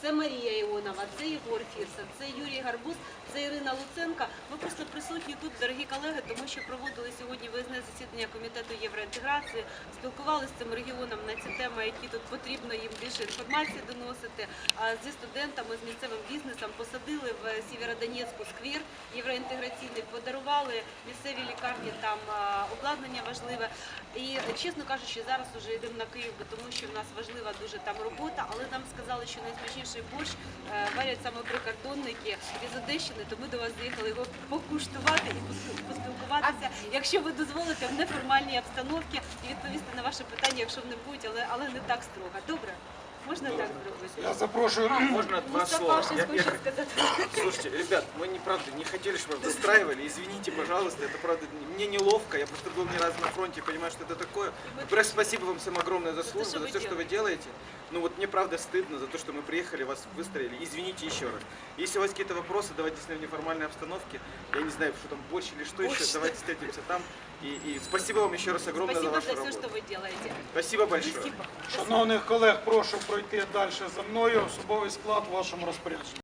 Це Марія Іонова, це Єгор Фірса, це Юрій Гарбуз, це Ірина Луценка. Ми просто присутні тут, дорогі колеги, тому що проводили сьогодні виїзне засідання комітету євроінтеграції, спілкувалися з цим регіоном на ці теми, які тут потрібно їм більше інформації доносити. Зі студентами, з місцевим бізнесом посадили в Сєвєродонецьку сквір євроінтеграційний, подарували місцевій лікарні там обладнання важливе. І чесно кажучи, зараз вже йдемо на Київ, тому що в нас важлива дуже там робота, але нам сказали, що найсмачніший борщ е, варять саме прикордонники із Одещини, то ми до вас заїхали його покуштувати і поспілкуватися, якщо ви дозволите, в неформальній обстановці і відповісти на ваше питання, якщо вони будуть, але, але не так строго. Добре? Можна так зробити? Я запрошую. Можно два слова? Я- я-. Слушайте, ребят, мы не правда не хотели, чтобы вас застраивали. Извините, пожалуйста, это правда мне неловко. Я просто был не раз на фронте, понимаю, что это такое. Во-первых, спасибо вам всем огромное за службу, что за все, что вы делаете. Ну вот мне правда стыдно за то, что мы приехали, вас выстроили. Извините еще раз. Если у вас какие-то вопросы, давайте с нами в неформальной обстановке. Я не знаю, что там борщ или что Борщ. еще. Давайте встретимся там. И, и спасибо вам еще раз огромное Спасибо за за вашу все, работу. что вы делаете. Спасибо большое. Спасибо. Шановних колег, прошу пройти далі за мною. Особовий склад в вашому розпорядженні.